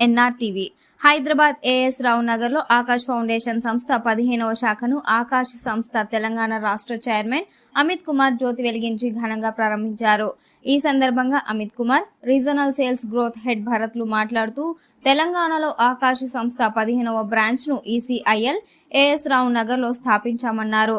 NRTV Hyderabad as రావు నగర్లో Akash foundation సంస్థ పదిహేనవ శాఖను ఆకాష్ సంస్థ తెలంగాణ రాష్ట్ర చైర్మన్ అమిత్ కుమార్ జ్యోతి వెలిగించి ఘనంగా ప్రారంభించారు. ఈ సందర్భంగా Amit Kumar regional sales growth head భరత్లు మాట్లాడుతూ తెలంగాణలో ఆకాష్ సంస్థ పదిహేనవ బ్రాంచ్ను ఈసీఐఎల్ ఏఎస్ రావు నగర్లో స్థాపించామన్నారు.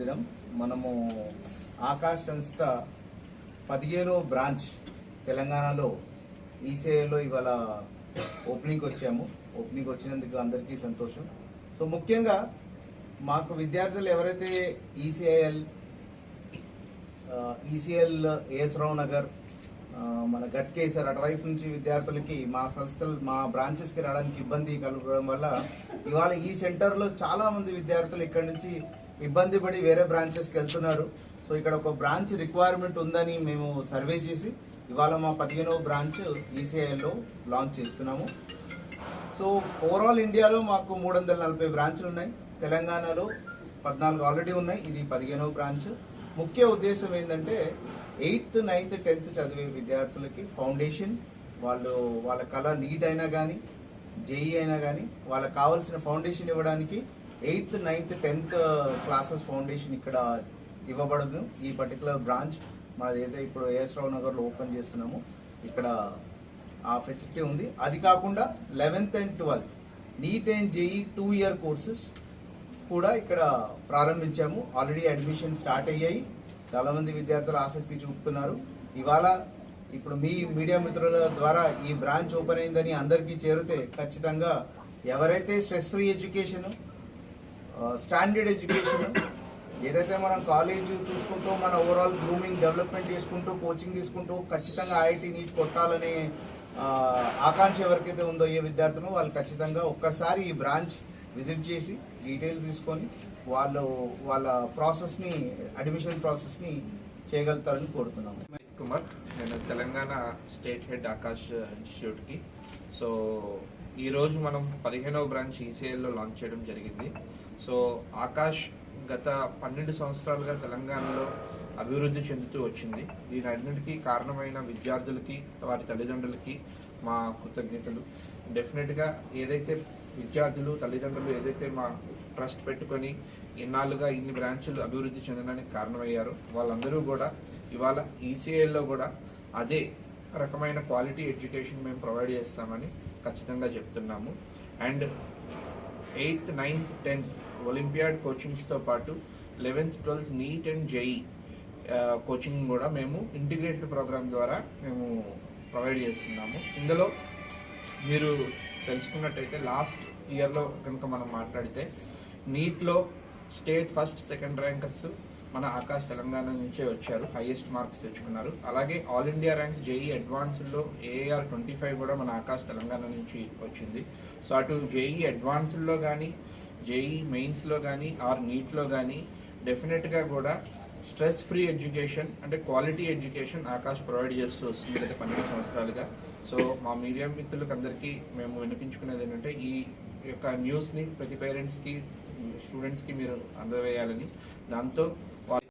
దినం మనము ఆకాశ్ సంస్థ పదిహేనో బ్రాంచ్ తెలంగాణలో ఈసీఐలో ఇవాళ ఓపెనింగ్ వచ్చాము. ఓపెనింగ్ వచ్చినందుకు అందరికీ సంతోషం. సో ముఖ్యంగా మాకు విద్యార్థులు ఎవరైతే ECIL ECL AS Rao Nagar మన గట్కేసర్ అటువైపు నుంచి విద్యార్థులకి మా సంస్థలు మా బ్రాంచెస్కి రావడానికి ఇబ్బంది కలగడం వల్ల ఇవాళ ఈ సెంటర్లో చాలా మంది విద్యార్థులు ఇక్కడ నుంచి ఇబ్బంది పడి వేరే బ్రాంచెస్కి వెళ్తున్నారు. సో ఇక్కడ ఒక బ్రాంచ్ రిక్వైర్మెంట్ ఉందని మేము సర్వే చేసి ఇవాళ మా పదిహేనవ బ్రాంచ్ ఈసీఐలో లాంచ్ చేస్తున్నాము. సో ఓవరాల్ ఇండియాలో మాకు మూడు వందల నలభై బ్రాంచ్లు ఉన్నాయి. తెలంగాణలో పద్నాలుగు ఆల్రెడీ ఉన్నాయి. ఇది పదిహేనవ బ్రాంచ్ ముఖ్య ఉద్దేశం ఏంటంటే ఎయిత్ నైన్త్ టెన్త్ చదివే విద్యార్థులకి ఫౌండేషన్ వాళ్ళు వాళ్ళ కళ నీట్ అయినా కానీ జేఈ అయినా కానీ వాళ్ళకి కావాల్సిన ఫౌండేషన్ ఇవ్వడానికి eighth ninth tenth classes foundation ఇక్కడ ఇవ్వబడదు. ఈ పర్టికులర్ బ్రాంచ్ మనది అయితే ఇప్పుడు ఏఎస్ రావు నగర్లో ఓపెన్ చేస్తున్నాము ఇక్కడ ఆ ఫెసిలిటీ ఉంది. అది కాకుండా eleventh and twelfth NEET and JEE two year courses కూడా ఇక్కడ ప్రారంభించాము. ఆల్రెడీ అడ్మిషన్ స్టార్ట్ అయ్యాయి. చాలా మంది విద్యార్థులు ఆసక్తి చూపుతున్నారు. ఇవాళ ఇప్పుడు మీ మీడియా మిత్రుల ద్వారా ఈ బ్రాంచ్ ఓపెన్ అయిందని అందరికీ చేరితే ఖచ్చితంగా ఎవరైతే stress free education standard education ఏదైతే మనం కాలేజ్ చూసుకుంటూ మన ఓవరాల్ గ్రూమింగ్ డెవలప్మెంట్ చేసుకుంటూ కోచింగ్ తీసుకుంటూ ఖచ్చితంగా ఐఐటి నీట్ కొట్టాలనే ఆకాంక్ష ఎవరికైతే ఉందో ఏ విద్యార్థులు వాళ్ళు ఖచ్చితంగా ఒక్కసారి ఈ బ్రాంచ్ విజిట్ చేసి డీటెయిల్స్ తీసుకొని వాళ్ళు వాళ్ళ ప్రాసెస్ని అడ్మిషన్ ప్రాసెస్ని చేయగలుగుతారని కోరుతున్నాము. కుమార్ నేను తెలంగాణ స్టేట్ హెడ్ ఆకాష్ ఇన్స్టిట్యూట్కి సో ఈరోజు మనం పదిహేనవ బ్రాంచ్ ఈసీఐలో లాంచ్ చేయడం జరిగింది. సో ఆకాష్ గత పన్నెండు సంవత్సరాలుగా తెలంగాణలో అభివృద్ధి చెందుతూ వచ్చింది. దీనన్నిటికీ కారణమైన విద్యార్థులకి వారి తల్లిదండ్రులకి మా కృతజ్ఞతలు. డెఫినెట్గా ఏదైతే విద్యార్థులు తల్లిదండ్రులు ఏదైతే మా ట్రస్ట్ పెట్టుకొని ఇన్నాళ్ళుగా ఇన్ని బ్రాంచులు అభివృద్ధి చెందడానికి కారణమయ్యారు వాళ్ళందరూ కూడా ఇవాళ ఈసీఐలో కూడా అదే రకమైన క్వాలిటీ ఎడ్యుకేషన్ మేము ప్రొవైడ్ చేస్తామని ఖచ్చితంగా చెప్తున్నాము. And eighth ninth tenth olympiad కోచింగ్స్తో పాటు eleventh twelfth NEET and JEE coaching కూడా మేము ఇంటిగ్రేటెడ్ ప్రోగ్రామ్ ద్వారా మేము ప్రొవైడ్ చేస్తున్నాము. ఇందులో మీరు తెలుసుకున్నట్టయితే లాస్ట్ ఇయర్లో కనుక మనం మాట్లాడితే నీట్లో స్టేట్ ఫస్ట్ సెకండ్ ర్యాంకర్స్ మన ఆకాశ్ తెలంగాణ నుంచే వచ్చారు హైయెస్ట్ మార్క్స్ తెచ్చుకున్నారు. అలాగే ఆల్ ఇండియా ర్యాంక్ జేఈ అడ్వాన్స్డ్లో ఏఆర్ ట్వంటీ ఫైవ్ కూడా మన ఆకాశ్ తెలంగాణ నుంచి వచ్చింది. సో అటు జేఈ అడ్వాన్స్డ్లో కానీ జేఈ మెయిన్స్లో కానీ ఆర్ నీట్లో కానీ డెఫినెట్గా కూడా స్ట్రెస్ ఫ్రీ ఎడ్యుకేషన్ అంటే క్వాలిటీ ఎడ్యుకేషన్ ఆకాశ్ ప్రొవైడ్ చేస్తూ వస్తుంది గత పన్నెండు సంవత్సరాలుగా. సో మా మీడియా మిత్రులకు అందరికీ మేము వినిపించుకునేది ఏంటంటే ఈ యొక్క న్యూస్ని ప్రతి పేరెంట్స్కి స్టూడెంట్స్కి మీరు అందవేయాలని దాంతో